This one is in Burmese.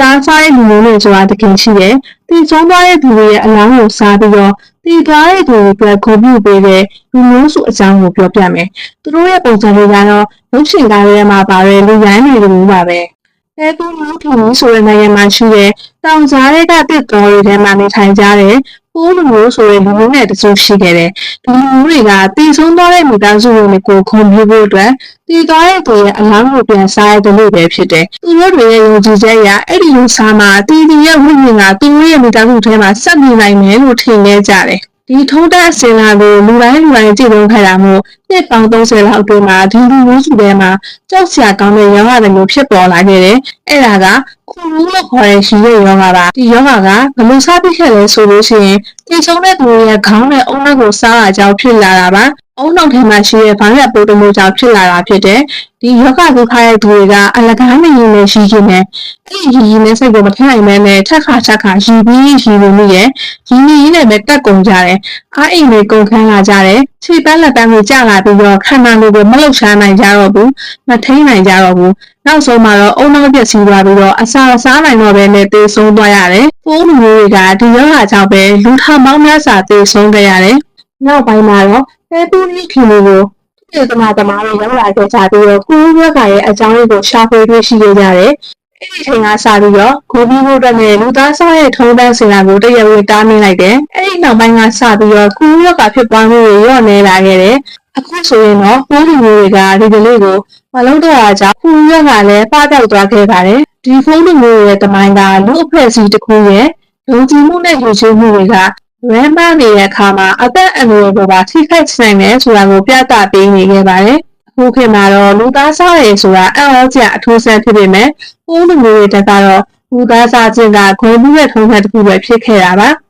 သားစားတဲ့လူမျိုးတွေဆိုတာတကယ်ရှိတယ်။ဒီဆုံးသွားတဲ့သူတွေရဲ့အလောင်းကိုစားပြီးတော့ဒီသွားတဲ့သူတွေအတွက်ဂုဏ်ပြုပေးတဲ့လူမျိုးစုအကြောင်းကိုပြောပြမယ်။သူတို့ရဲ့ပုံစံတွေကတော့ရုပ်ရှင်ကားတွေထဲမှာပါတဲ့လူရိုင်းတွေလိုပါပဲ။အဲသူမျိုးထူဆိုတဲ့နိုင်ငံမှာရှိတဲ့တောင်ကြားတွေကတစ်တော်တွေထဲမှာနေထိုင်ကြတဲ့ ပိုးလူမျိုးဆိုတဲ့လူမျိုးနဲ့တစုရှိခဲ့တယ်။ဒီလူမျိုးတွေကတည်ဆုံးသွားတဲ့မိသားစုဝင်တွေကိုခုံပြဖို့အတွက်တည်သွားတဲ့သူရဲ့အလောင်းကိုပြန်စားရတယ်လို့ပဲဖြစ်တယ်။သူတို့တွေရဲ့ယုံကြည်ချက်အရအဲ့ဒီလူစားမှာတည်တည်ရဲ့ဝိညာဉ်ကသူတို့ရဲ့မိသားစုထဲမှာဆက်နေနိုင်မယ်လို့ထင်နေကြတယ်။ ဒီထုံးတဲ့အစင်လာကိုလူတိုင်းလူတိုင်းကြည့်လို့ခဲ့တာမို့နှစ်ပေါင်း30လောက်အတွင်းမှာဒီလူမျိုးစုထဲမှာကြောက်စရာကောင်းတဲ့ယောဂတွေမျိုးဖြစ်ပေါ်လာခဲ့တယ်။အဲ့ဒါကခုလူလို့ခေါ်တဲ့ရှိတဲ့ယောဂပါ။ဒီယောဂကဘယ်လိုစပြီးခဲ့လဲဆိုလို့ရှိရင်တိတ်ဆုံးတဲ့သူတွေရဲ့ခေါင်းနဲ့အုံနောက်ကိုစားတာကြောင့်ဖြစ်လာတာပါ။ အုံနောက်ထဲမှာရှိတဲ့ဗိုင်းရပ်ပိုးတမျိုးကြောင့်ဖြစ်လာတာဖြစ်တယ်။ဒီယောဂဒုက္ခရဲ့သူတွေကအလကားမရင်နဲ့ရှိခြင်းနဲ့အဲ့ဒီရည်ရည်နဲ့စိတ်ကိုမထည့်နိုင်မဲနဲ့ထက်ခါချက်ခါရည်ပြီးရည်လို့မိရဲ့ရင်းရင်းနဲ့ပဲတက်ကုန်ကြတယ်။အားအိမ်တွေကုန်ခန်းလာကြတယ်။ခြေပန်းလက်ပန်းတွေကျလာပြီးတော့ခန္ဓာကိုယ်ကိုမလှုပ်ရှားနိုင်ကြတော့ဘူး။မထိန်နိုင်ကြတော့ဘူး။နောက်ဆုံးမှာတော့အုံနောက်ပြက်စီးသွားပြီးတော့အစာမစားနိုင်တော့ဘဲနဲ့သေဆုံးသွားရတယ်။ပိုးလူမျိုးတွေကဒီရောဂါကြောင့်ပဲလူထောင်ပေါင်းများစွာသေဆုံးခဲ့ရတယ်။နောက်ပိုင်းမှာတော့ ပဲပူးနီခီလိုကိုဒီသမားသမားတွေရောက်လာခဲ့ကြပြီးတော့ကိုယ်ရောဂါရဲ့အကြောင်းလေးကိုရှာဖွေတွေ့ရှိခဲ့ကြတယ်။အဲ့ဒီချိန်ကစပြီးတော့ဂိုဘီဘိုတက်နဲ့လူသားစားရဲ့ထုံးတန်းစင်လာကိုတရဝေတားမိလိုက်တယ်။အဲ့ဒီနောက်ပိုင်းကစပြီးတော့ကိုယ်ရောဂါဖြစ်ပွားမှုတွေရော့နေလာခဲ့တယ်။အခုဆိုရင်တော့ပိုးလူမျိုးတွေကဒီကလေးကိုမလုံးတော့တာကြောင့်ကိုယ်ရောဂါလည်းပပျောက်သွားခဲ့ပါတယ်။ဒီဖုန်းလူမျိုးရဲ့တမိုင်းကလူအဖွဲ့အစည်းတစ်ခုရဲ့ယုံကြည်မှုနဲ့ယဉ်ကျေးမှုတွေက ရမ်းမနေတဲ့အခါမှာအသက်အန္တရာယ်ကိုပါထိခိုက်နိုင်တယ်ဆိုတာကိုပြသပေးနေခဲ့ပါတယ်။အခုခေတ်မှာတော့လူသားစားရည်ဆိုတာအံ့ဩစရာအထူးဆန်းဖြစ်ပေမဲ့ပိုးလူမျိုးတွေတက်ကတော့လူသားစားခြင်းကဂုဏ်ပြုတဲ့ထုံးစံတစ်ခုပဲဖြစ်ခဲ့တာပါ။